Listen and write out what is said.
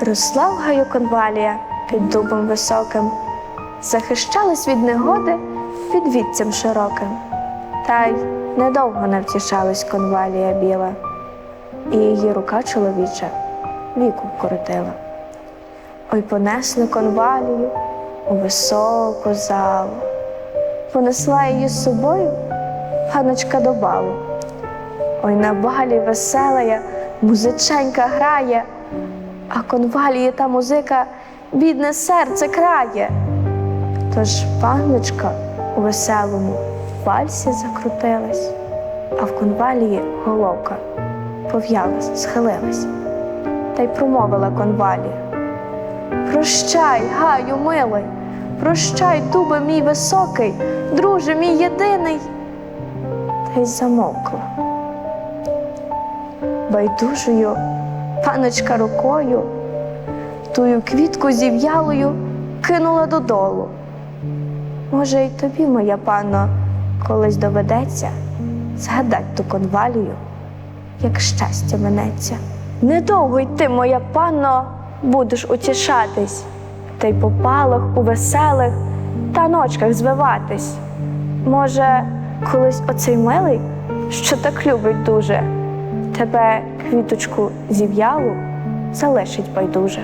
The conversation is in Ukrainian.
Росла в конвалія під дубом високим, захищалась від негоди під вітцем широким. Та й недовго не втішалась конвалія біла, і її рука чоловіча віку вкоротила. Ой понесли конвалію у високу залу, понесла її з собою ганочка до балу. Ой на балі веселая музиченька грає, а конвалії та музика бідне серце крає. Тож панночка у веселому вальсі закрутилась, а в конвалії головка пов'ялась, схилилась, та й промовила конвалія. Прощай, гаю, милий, прощай, дубе мій високий, друже мій єдиний. Та й замовкла. Байдужою паночка рукою тую квітку зів'ялою кинула додолу. Може, й тобі, моя панно, колись доведеться згадать ту конвалію, як щастя минеться. Недовго й ти, моя панно, будеш утішатись, та й по палах у веселих та ночках звиватись. Може, колись оцей милий, що так любить дуже, тебе квіточку зів'ялу залишить байдуже.